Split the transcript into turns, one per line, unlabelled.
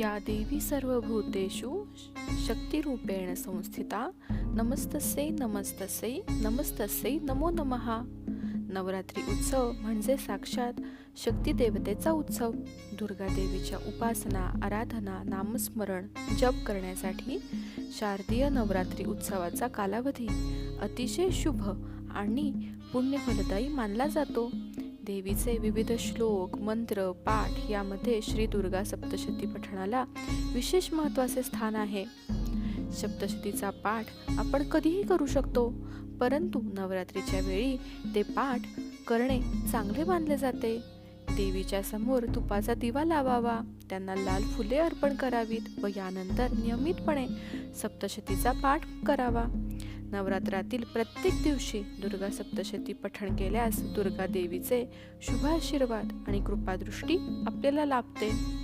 या देवी सर्वभूतेषु शक्तिरूपेण संस्थिता। नमस्तस्यै नमस्तस्यै नमस्तस्यै नमो नमः। नवरात्री उत्सव म्हणजे साक्षात शक्ती देवतेचा उत्सव। दुर्गा देवीच्या उपासना आराधना नामस्मरण जप करण्यासाठी शारदीय नवरात्री उत्सवाचा कालावधी अतिशय शुभ आणि पुण्यफलदायी मानला जातो। देवीचे विविध श्लोक मंत्र पाठ यामध्ये श्री दुर्गा सप्तशती पठणाला विशेष महत्त्वाचे स्थान आहे. सप्तशतीचा पाठ आपण कधीही करू शकतो परंतु नवरात्रीच्या वेळी ते पाठ करणे चांगले मानले जाते. देवीच्या समोर तुपाचा दिवा लावावा त्यांना लाल फुले अर्पण करावीत व यानंतर नियमितपणे सप्तशतीचा पाठ करावा. नवरात्रातील प्रत्येक दिवशी दुर्गा सप्तशती पठण केल्यास दुर्गा देवीचे शुभ आशीर्वाद आणि कृपादृष्टी आपल्याला लाभते.